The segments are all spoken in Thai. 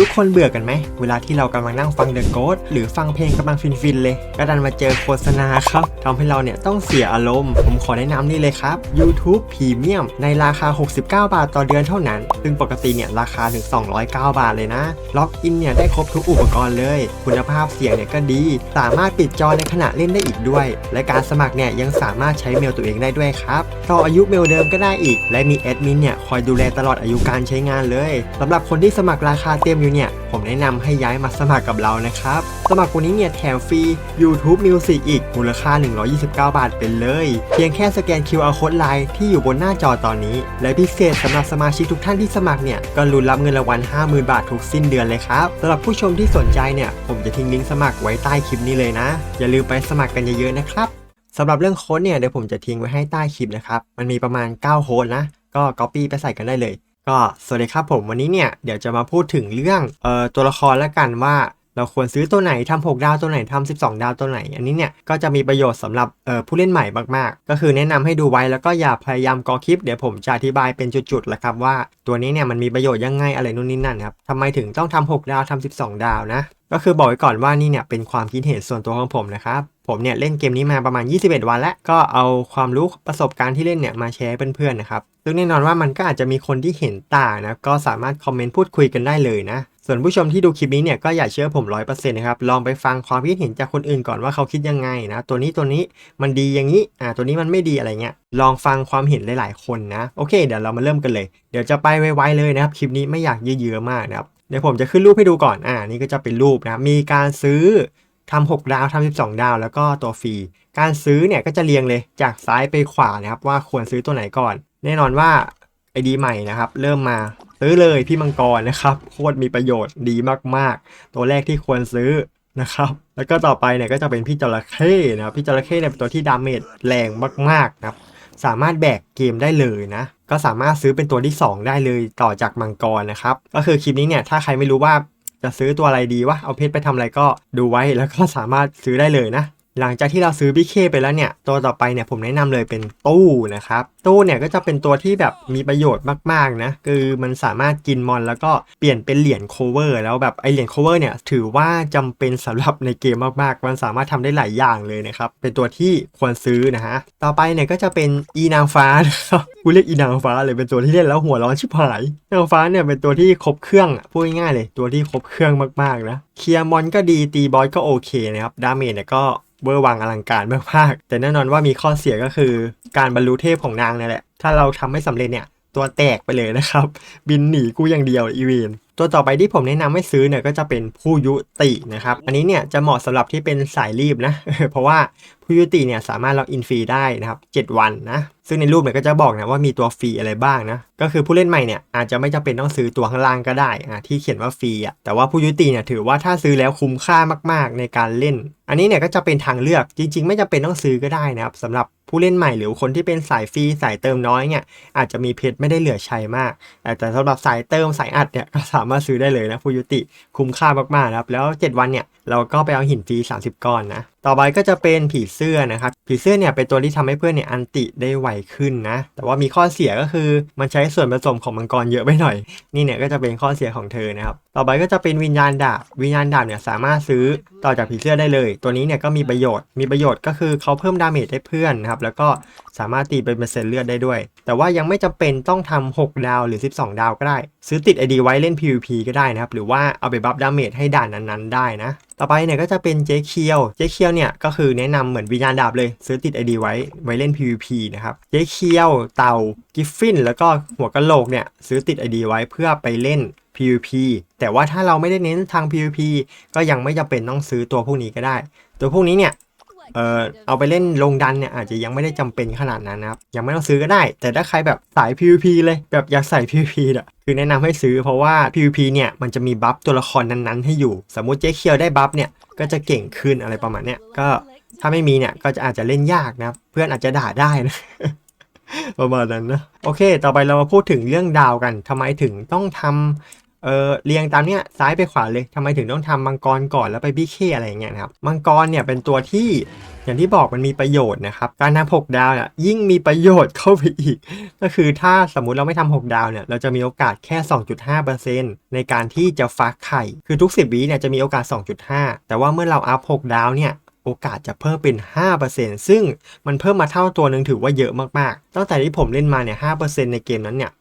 ทุกคนเบื่อกันไหม เวลาที่เรากำลังนั่งฟัง The Ghost หรือฟังเพลงกำลังฟินๆเลยก็ดันมาเจอโฆษณาครับทำให้เราเนี่ยต้องเสียอารมณ์ ผมขอแนะนำนี่เลยครับ YouTube Premium ในราคา 69 บาทต่อเดือนเท่านั้น ซึ่งปกติเนี่ยราคาถึง 209 บาทเลยนะ ล็อกอินเนี่ยได้ครบทุกอุปกรณ์เลย คุณภาพเสียงเนี่ยก็ดี สามารถปิดจอในขณะเล่นได้อีกด้วย และการสมัครเนี่ยยังสามารถใช้เมลตัวเองได้ด้วยครับต่ออายุเมลเดิมก็ได้อีก และมีแอดมินเนี่ยคอยดูแลตลอดอายุการใช้งานเลยสำหรับคนที่สมัครราคาเต็มอยู่เนี่ย ผมแนะนำให้ย้ายมาสมัครกับเรานะครับ สมัครวันนี้เนี่ยแถมฟรี YouTube Music อีก มูลค่า 129 บาทเป็นเลย เพียงแค่สแกน QR Code Line ที่อยู่บนหน้าจอตอนนี้ และพิเศษสำหรับสมาชิกทุกท่านที่สมัครเนี่ยก็ลุ้นรับเงินรางวัล50,000 บาททุกสิ้นเดือนเลยครับสำหรับผู้ชมที่สนใจเนี่ยผมจะทิ้งลิงก์สมัครไว้ใต้คลิปนี้เลยนะ อย่าลืมไปสมัครกันเยอะๆนะครับสำหรับเรื่องโค้ดเนี่ยเดี๋ยวผมจะทิ้งไว้ให้ใต้คลิปนะครับมันมีประมาณ 9 โค้ดนะก็ Copy ไปใส่กันได้เลย ก็สวัสดีครับผมวันนี้เนี่ยเดี๋ยวจะมาพูดถึงเรื่องเอ่อตัวละครและกันว่า เราควรซื้อตัวไหนทำ6ดาวตัวไหนทำ12 ดาวตัวไหน อันนี้เนี่ยก็จะมีประโยชน์สำหรับผู้เล่นใหม่มากๆ ก็คือแนะนำให้ดูไว้แล้วก็อย่าพยายามกอคลิป เดี๋ยวผมจะอธิบายเป็นจุดๆแหละครับว่าตัวนี้เนี่ยมันมีประโยชน์ยังไงอะไรนู่นนี่นั่นครับทำไมถึงต้องทำ6ดาวทำ12 ดาวนะก็คือบอกไว้ก่อนว่านี่เนี่ยเป็นความคิดเห็นส่วนตัวของผมนะครับผมเนี่ยเล่นเกมนี้มาประมาณ 21 วันแล้ว ก็เอาความรู้ประสบการณ์ที่เล่นเนี่ยมาแชร์เพื่อนๆนะครับซึ่งแน่นอนว่ามันก็อาจจะมีคนที่เห็นต่างนะก็สามารถคอมเมนต์พูดคุยกันได้เลยนะ ส่วนผู้ชมที่ดูคลิปนี้เนี่ยก็อย่าเชื่อผม100%นะครับลองไปฟังความคิดเห็นจากคนอื่นก่อนว่าเขาคิดยังไงนะ ตัวนี้ตัวนี้มันดีอย่างนี้อ่าตัวนี้มันไม่ดีอะไรเงี้ยลองฟังความเห็นหลาย ๆ คนนะโอเค เดี๋ยวเรามาเริ่มกันเลย เดี๋ยวจะไปไวๆเลยนะครับคลิปนี้ไม่อยากเยื้อมากนะครับเดี๋ยวผมจะขึ้นรูปให้ดูก่อนอ่านี่ก็จะเป็นรูปนะมีการซื้อทำ6ดาวทำ12 ดาว แล้วก็ตัวฟรี การซื้อเนี่ยก็จะเรียงเลยจากซ้ายไปขวานะครับว่าควรซื้อตัวไหนก่อน แน่นอนว่าไอดีใหม่นะครับเริ่มมา ซื้อเลยพี่มังกรนะครับโคตรมีประโยชน์ดีมากๆ ตัวแรกที่ควรซื้อนะครับแล้วก็ต่อไปเนี่ยก็จะเป็นพี่จระเข้นะพี่จระเข้เนี่ยเป็นตัวที่ดาเมจแรงมากๆนะครับสามารถแบกเกมได้เลยนะ ก็สามารถซื้อเป็นตัวที่ 2 ได้เลยต่อจากมังกรนะครับ ก็คือคลิปนี้เนี่ยถ้าใครไม่รู้ว่าจะซื้อตัวอะไรดีวะเอาเพชรไปทำอะไรก็ดูไว้แล้วก็สามารถซื้อได้เลยนะ หลังจากที่เราซื้อบิเคไปแล้วเนี่ย ตัวต่อไปเนี่ยผมแนะนำเลยเป็นตู้นะครับ ตู้เนี่ยก็จะเป็นตัวที่แบบมีประโยชน์มากๆนะ คือมันสามารถกินมอนแล้วก็เปลี่ยนเป็นเหรียญโคเวอร์แล้วแบบไอเหรียญโคเวอร์เนี่ยถือว่าจำเป็นสำหรับในเกมมากๆ มันสามารถทำได้หลายอย่างเลยนะครับ เป็นตัวที่ควรซื้อนะฮะ ต่อไปเนี่ยก็จะเป็นอีนางฟ้านะครับกูเรียกอีนางฟ้าเลยเป็นตัวที่เล่นแล้วหัวร้อนชิบหายนางฟ้าเนี่ยเป็นตัวที่ครบเครื่องพูดง่ายๆเลย ตัวที่ครบเครื่องมากๆนะเคลียร์มอนก็ดีตีบอสก็โอเคนะครับดาเมจเนี่ยก็ เวอร์วังอลังการมากๆแต่แน่นอนว่ามีข้อเสียก็คือ การบรรลุเทพของนางเนี่ยแหละ ถ้าเราทำไม่สำเร็จเนี่ย ตัวแตกไปเลยนะครับ บินหนีกูอย่างเดียวอีเวน ตัวต่อไปที่ผมแนะนำให้ซื้อเนี่ยก็จะเป็นผู้ยุตินะครับ อันนี้เนี่ยจะเหมาะสำหรับที่เป็นสายรีบนะ เพราะว่าผู้ยุติเนี่ยสามารถล็อกอินฟรีได้นะครับ7วันนะ ซึ่งในรูปเนี่ยก็จะบอกนะว่ามีตัวฟรีอะไรบ้างนะ ก็คือผู้เล่นใหม่เนี่ยอาจจะไม่จำเป็นต้องซื้อตัวข้างล่างก็ได้อะที่เขียนว่าฟรีอะ แต่ว่าผู้ยุติเนี่ยถือว่าถ้าซื้อแล้วคุ้มค่ามากๆในการเล่น อันนี้เนี่ยก็จะเป็นทางเลือกจริง ๆ ไม่จำเป็นต้องซื้อก็ได้นะครับสำหรับผู้เล่นใหม่หรือคนที่เป็นสายฟรีสายเติมน้อยเนี่ยอาจจะมีเพชรไม่ได้เหลือใช้มาก แต่แต่สำหรับสายเติมสายอัดเนี่ยก็สามารถซื้อได้เลยนะฟูยุติคุ้มค่ามากๆนะครับแล้ว 7 วันเนี่ยเราก็ไปเอาหินฟรี30 ก้อนนะต่อไปก็จะเป็นผีเสื้อนะครับ ผีเสื้อเนี่ยเป็นตัวที่ทำให้เพื่อนเนี่ยอันติได้ไวขึ้นนะ แต่ว่ามีข้อเสียก็คือมันใช้ส่วนผสมของมังกรเยอะไปหน่อย นี่เนี่ยก็จะเป็นข้อเสียของเธอนะครับ ต่อไปก็จะเป็นวิญญาณดาบ วิญญาณดาบเนี่ยสามารถซื้อต่อจากผีเสื้อได้เลย ตัวนี้เนี่ยก็มีประโยชน์ มีประโยชน์ก็คือเขาเพิ่มดาเมจให้เพื่อนนะครับ แล้วก็สามารถตีเป็นเปอร์เซ็นต์เลือดได้ด้วย แต่ว่ายังไม่จำเป็นต้องทำ6ดาวหรือ 12 ดาวก็ได้ ซื้อติด ID ไว้เล่น PVP ก็ได้นะครับ หรือว่าเอาไปบัฟดาเมจให้ด่านนั้นๆได้นะ ต่อไปเนี่ยก็จะเป็นเจเคียว เจเคียวเนี่ยก็คือแนะนำเหมือนวิญญาณดาบเลย ซื้อติด ID ไว้ไว้เล่น PVP นะครับ เจเคียว เต่า กิฟฟิน แล้วก็หัวกะโหลกเนี่ยซื้อติด ID ไว้เพื่อไปเล่น PVP แต่ว่าถ้าเราไม่ได้เน้นทาง PVP ก็ยังไม่จำเป็นต้องซื้อตัวพวกนี้ก็ได้ ตัวพวกนี้เนี่ย เออเอาไปเล่นลงดันเนี่ยอาจจะยังไม่ได้จำเป็นขนาดนั้นนะครับยังไม่ต้องซื้อก็ได้ แต่ถ้าใครแบบสาย PVP เลยแบบอยากใส่ PVP อะคือแนะนำให้ซื้อเพราะว่า PVP เนี่ยมันจะมีบัฟตัวละครนั้นๆ ให้อยู่ สมมุติเจ๊เคียวได้บัฟเนี่ยก็จะเก่งขึ้นอะไรประมาณเนี้ยก็ถ้าไม่มีเนี่ยก็จะอาจจะเล่นยากนะครับเพื่อนอาจจะด่าได้นะประมาณนั้นนะ โอเค ต่อไปเรามาพูดถึงเรื่องดาวกันทำไมถึงต้องทำ เออเรียงตามเนี้ยซ้ายไปขวาเลยทำไมถึงต้องทำมังกรก่อนแล้วไปบี้เคอะไรอย่างเงี้ยนะครับมังกรเนี่ยเป็นตัวที่อย่างที่บอกมันมีประโยชน์นะครับการทำหกดาวเนี่ยยิ่งมีประโยชน์เข้าไปอีก ก็คือถ้าสมมุติเราไม่ทำหกดาวเนี่ยเราจะมีโอกาสแค่ 2.5%ในการที่จะฟักไข่คือทุก 10วิเนี่ยจะมีโอกาส 2.5 แต่ว่าเมื่อเราอัพ6ดาวเนี่ยโอกาสจะเพิ่มเป็น 5%ซึ่งมันเพิ่มมาเท่าตัวหนึ่งถือว่าเยอะมากๆ ตั้งแต่ที่ผมเล่นมาเนี่ย 5%ในเกมนั้นเนี่ย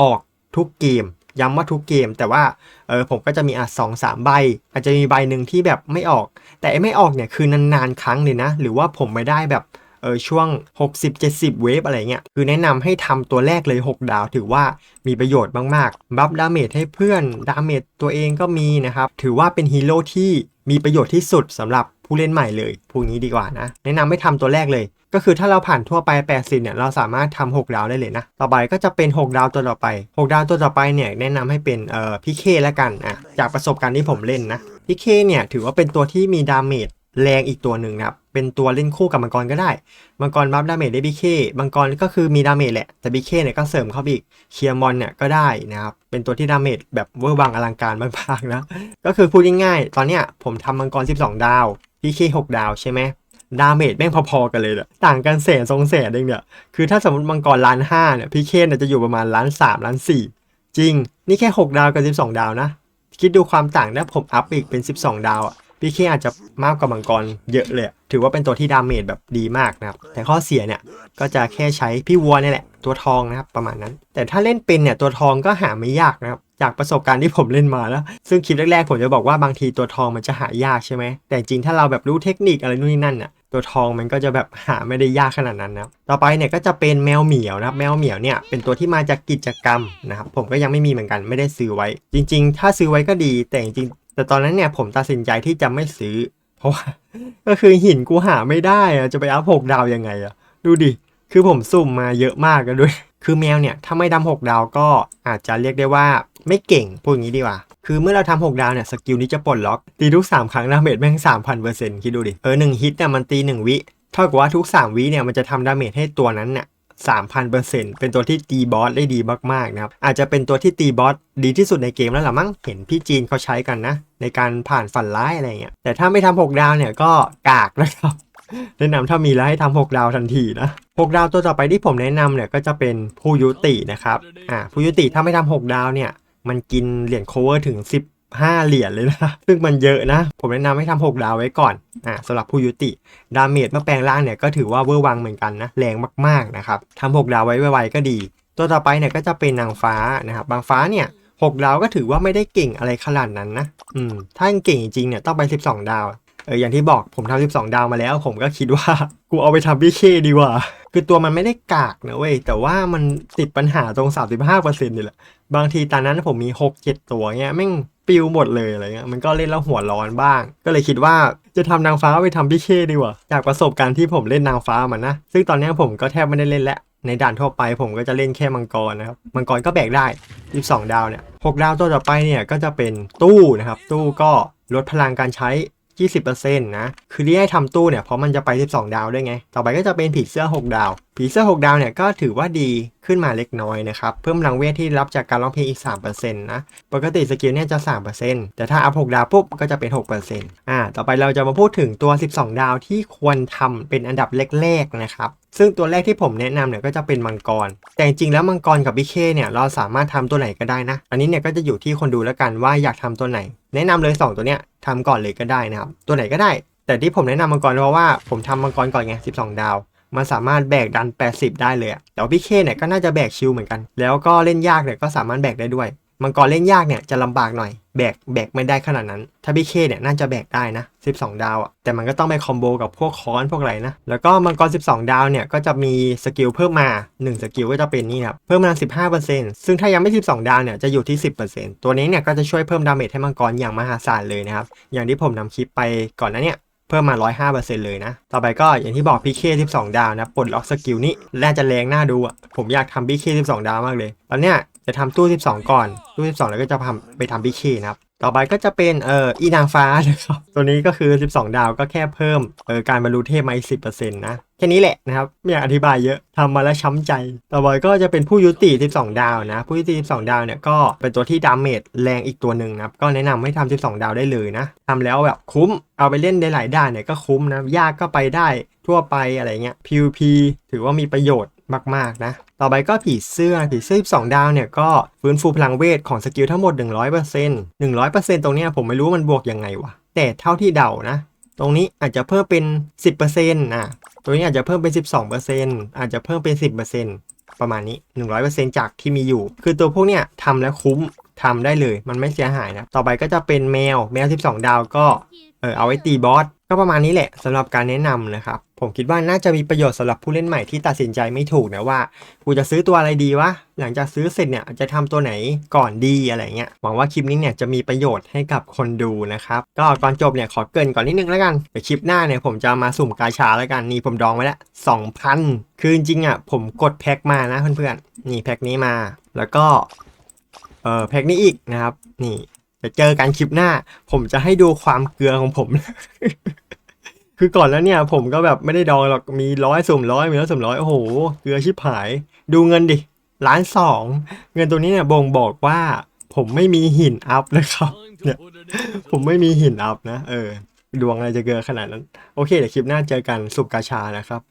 ออกทุกเกม ย้ำว่าทุกเกม แต่ว่าเออผมก็จะมีอะสองสามใบ อาจจะมีใบหนึ่งที่แบบไม่ออก แต่ไม่ออกเนี่ยคือนานๆครั้งเลยนะ หรือว่าผมไม่ได้แบบเออช่วง 60-70 เวฟอะไรเงี้ย คือแนะนำให้ทำตัวแรกเลย 6 ดาว ถือว่ามีประโยชน์มากๆ บัฟดาเมจให้เพื่อน ดาเมจตัวเองก็มีนะครับ ถือว่าเป็นฮีโร่ที่มีประโยชน์ที่สุดสำหรับผู้เล่นใหม่เลยพูดงี้ดีกว่านะ แนะนำให้ทำตัวแรกเลย ก็คือถ้าเราผ่านทั่วไป 80เนี่ยเราสามารถทำ6ดาวได้เลยนะ ต่อไปก็จะเป็น 6 ดาวตัวต่อไป 6 ดาวตัวต่อไปเนี่ยแนะนำให้เป็นเอ่อพี่เคแล้วกันอะจากประสบการณ์ที่ผมเล่นนะพี่เคเนี่ยถือว่าเป็นตัวที่มีดาเมจแรงอีกตัวหนึ่งนะครับ เป็นตัวเล่นคู่กับมังกรก็ได้ มังกรบัฟดาเมจได้บีเคมังกรก็คือมีดาเมจแหละ แต่บีเคเนี่ยก็เสริมเข้าไปอีก เคียร์มอนเนี่ยก็ได้นะครับ เป็นตัวที่ดาเมจแบบเวอร์วังอลังการมากๆนะ ก็คือพูดง่ายๆ ตอนเนี้ยผมทำมังกร 12 ดาวพีเค6ดาวใช่ไหม ดาเมจแม่งพอๆกันเลยแหละต่างกันแสนสองแสนเองเนี่ย คือถ้าสมมติมังกรล้านห้าเนี่ยพี่เคนเนี่ยจะอยู่ประมาณล้านสามล้านสี่จริง นี่แค่ 6 ดาวกับ12 ดาวนะ คิดดูความต่างนะผมอัพอีกเป็น 12 ดาวอะพี่เคอาจจะมากกว่ามังกรเยอะเลย ถือว่าเป็นตัวที่ดาเมจแบบดีมากนะครับ แต่ข้อเสียเนี่ยก็จะแค่ใช้พี่วัวเนี่ยแหละตัวทองนะครับประมาณนั้น แต่ถ้าเล่นเป็นเนี่ยตัวทองก็หาไม่ยากนะครับ จากประสบการณ์ที่ผมเล่นมาแล้ว ซึ่งคลิปแรกๆผมจะบอกว่าบางทีตัวทองมันจะหายากใช่ไหมแต่จริงถ้าเราแบบรู้เทคนิคอะไรนู่นนี่นั่นน่ะ ตัวทองมันก็จะแบบหาไม่ได้ยากขนาดนั้นนะต่อไปเนี่ยก็จะเป็นแมวเหมียวนะครับแมวเหมียวเนี่ยเป็นตัวที่มาจากกิจกรรมนะครับผมก็ยังไม่มีเหมือนกันไม่ได้ซื้อไว้ จริง ๆ ถ้าซื้อไว้ก็ดี แต่จริงแต่ตอนนั้นเนี่ยผมตัดสินใจที่จะไม่ซื้อ เพราะว่าก็คือหินกูหาไม่ได้อะจะไปอัพหกดาวยังไงอะดูดิคือผมสุ่มมาเยอะมากกันด้วย คือแมวเนี่ยถ้าไม่ดำหกดาวก็อาจจะเรียกได้ว่าไม่เก่งพูดอย่างนี้ดีกว่า คือเมื่อเราทำหกดาวเนี่ยสกิลนี้จะปลดล็อก ตีทุก 3 ครั้งดาเมจแม่งสามพันเปอร์เซ็นต์คิดดูดิ เออหนึ่งฮิตเนี่ยมันตี 1 วิเท่ากับว่าทุก 3 วิเนี่ยมันจะทำดาเมจให้ตัวนั้นเนี่ยสามพันเปอร์เซ็นต์เป็นตัวที่ตีบอสได้ดีมากๆนะครับ อาจจะเป็นตัวที่ตีบอสดีที่สุดในเกมแล้วล่ะมั้งเห็นพี่จีนเขาใช้กันนะ ในการผ่านฝันร้ายอะไรเงี้ยแต่ถ้าไม่ทำหกดาวเนี่ยก็กากนะครับ แนะนำถ้ามีแล้วให้ทำ6ดาวทันทีนะ6ดาวตัวต่อไปที่ผมแนะนำเนี่ยก็จะเป็นผู้ยุตินะครับอ่าผู้ยุติถ้าไม่ทำ6ดาวเนี่ย มันกินเหรียญโคเวอร์ถึง 15 เหรียญเลยนะ ซึ่งมันเยอะนะ ผมแนะนำให้ทำ6ดาวไว้ก่อนอ่าสำหรับผู้ยุติ ดาเมจเมื่อแปลงร่างเนี่ยก็ถือว่าเวอร์วังเหมือนกันนะ แรงมากๆนะครับทำ6ดาวไว้ไวๆก็ดี ตัวต่อไปเนี่ยก็จะเป็นนางฟ้านะครับบางฟ้าเนี่ย6ดาวก็ถือว่าไม่ได้เก่งอะไรขนาดนั้นนะ อืม ถ้าเก่งจริงเนี่ยต้องไป 12 ดาว เอออย่างที่บอกผมทำ12ดาวมาแล้ว ผมก็คิดว่ากูเอาไปทำพี่เคดีกว่า คือตัวมันไม่ได้กากนะเว้ย แต่ว่ามันติดปัญหาตรง 35%นี่แหละ บางทีตอนนั้นผมมี 6-7 ตัวเงี้ยแม่งปิวหมดเลยอะไรเงี้ยมันก็เล่นแล้วหัวร้อนบ้าง ก็เลยคิดว่าจะทำนางฟ้าไปทำพี่เคดีกว่าจากประสบการณ์ที่ผมเล่นนางฟ้ามันนะซึ่งตอนนี้ผมก็แทบไม่ได้เล่นแล้วในด่านทั่วไปผมก็จะเล่นแค่มังกรนะครับมังกรก็แบกได้22ดาวเนี่ย6ดาวตัวต่อไปเนี่ยก็จะเป็นตู้นะครับตู้ก็ลดพลังการใช้ 20%นะคือที่ให้ทำตู้เนี่ยเพราะมันจะไป 12 ดาวด้วยไง ต่อไปก็จะเป็นผีเสื้อ 6 ดาว ผีเสื้อ 6 ดาวเนี่ยก็ถือว่าดีขึ้นมาเล็กน้อยนะครับ เพิ่มพลังเวทที่รับจากการร้องเพลงอีก 3%นะปกติสกิลเนี่ยจะ 3%แต่ถ้าอัพ 6 ดาวปุ๊บก็จะเป็น 6%อ่าต่อไปเราจะมาพูดถึงตัว 12 ดาวที่ควรทำเป็นอันดับแรกๆนะครับซึ่งตัวแรกที่ผมแนะนำเนี่ยก็จะเป็นมังกร แต่จริงแล้วมังกรกับบิเคเนี่ยเราสามารถทำตัวไหนก็ได้นะ อันนี้เนี่ยก็จะอยู่ที่คนดูแล้วกันว่าอยากทำตัวไหน แนะนำเลย 2 ตัวเนี้ย ทำก่อนเลยก็ได้นะครับ ตัวไหนก็ได้ แต่ที่ผมแนะนำมังกรเพราะว่าผมทำมังกรก่อนไง12 ดาว มันสามารถแบกดัน 80 ได้เลยแต่ว่าพี่เคเนี่ยก็น่าจะแบกชิลเหมือนกัน แล้วก็เล่นยากเนี่ยก็สามารถแบกได้ด้วย มังกรเล่นยากเนี่ยจะลำบากหน่อยแบกแบกไม่ได้ขนาดนั้น ถ้าพี่เคเนี่ยน่าจะแบกได้นะ 12 ดาวอะแต่มันก็ต้องไปคอมโบกับพวกค้อนพวกอะไรนะ แล้วก็มังกร 12 ดาวเนี่ยก็จะมีสกิลเพิ่มมา 1 สกิลก็จะเป็นนี่ครับ เพิ่มมา15%ซึ่งถ้ายังไม่ 12 ดาวเนี่ยจะอยู่ที่ 10%ตัวนี้เนี่ยก็จะช่วยเพิ่มดาเมจให้มังกรอย่างมหาศาลเลยนะครับอย่างที่ผมนำคลิปไปก่อนหน้าเนี่ย พิ่มมา 105%เลยนะ ต่อไปก็อย่างที่บอก PK 12 ดาวนะ ปลดล็อกสกิลนี้น่าจะแรงน่าดูอะ ผมอยากทำ PK 12 ดาวมากเลย ตอนเนี้ยจะทำตู้ 12 ก่อน ตู้ 12 แล้วก็จะทำไปทำ PK นะครับ ต่อไปก็จะเป็นเอ่ออีนางฟ้านะครับ ตัวนี้ก็คือ 12 ดาวก็แค่เพิ่มเอ่อการบรรลุเทพมาอีก10%นะ ค่นี้แหละนะครับไม่อยากอธิบายเยอะทำมาแล้วช้ำใจ ต่อไปก็จะเป็นผู้ยุติ 12 ดาวนะ ผู้ยุติ 12 ดาวเนี่ยก็เป็นตัวที่ดาเมจแรงอีกตัวหนึ่งนะครับ ก็แนะนำให้ทำ12 ดาวได้เลยนะทำแล้วแบบคุ้ม เอาไปเล่นได้หลายด้านเนี่ยก็คุ้มนะ ยากก็ไปได้ทั่วไปอะไรเงี้ย PVP ถือว่ามีประโยชน์มากๆนะ ต่อไปก็ผีเสื้อ ผีเสื้อ 12 ดาวเนี่ยก็ฟื้นฟูพลังเวทของสกิลทั้งหมด 100% 100%ตรงเนี้ยผมไม่รู้มันบวกยังไงวะ แต่เท่าที่เดานะ ตรงนี้อาจจะเพิ่มเป็น 10%นะ ตัวนี้อาจจะเพิ่มเป็น 12%อาจจะเพิ่มเป็น 10%ประมาณนี้ 100%จากที่มีอยู่ คือตัวพวกเนี้ยทำแล้วคุ้มทำได้เลย มันไม่เสียหายนะ ต่อไปก็จะเป็นแมว แมว 12 ดาวก็ เออเอาไว้ตีบอสก็ประมาณนี้แหละสำหรับการแนะนำนะครับ ผมคิดว่าน่าจะมีประโยชน์สำหรับผู้เล่นใหม่ที่ตัดสินใจไม่ถูกนะว่ากูจะซื้อตัวอะไรดีวะหลังจากซื้อเสร็จเนี่ยจะทำตัวไหนก่อนดีอะไรเงี้ยหวังว่าคลิปนี้เนี่ยจะมีประโยชน์ให้กับคนดูนะครับก็ก่อนจบเนี่ยขอเกินก่อนนิดนึงแล้วกันเดี๋ยวคลิปหน้าเนี่ยผมจะมาสุ่มกาชาแล้วกันนี่ผมดองไว้แล้ว2,000คือจริงอะผมกดแพ็คมานะเพื่อนๆนี่แพ็คนี้มา แล้วก็เออแพ็คนี้อีกนะครับนี่ จะเจอกันคลิปหน้า ผมจะให้ดูความเกลือของผม คือก่อนแล้วเนี่ย ผมก็แบบไม่ได้ดองหรอกมีร้อยสุ่มร้อยมีร้อยสุ่มร้อยโอ้โหเกลือชิบหาย ดูเงินดิล้านสองเงินตัวนี้เนี่ยบ่งบอกว่า ผมไม่มีหินอัพนะครับเนี่ยผมไม่มีหินอัพนะ เออ ดวงอะไรจะเกลือขนาดนั้น โอเค เดี๋ยวคลิปหน้าเจอกันสุบกาชานะครับ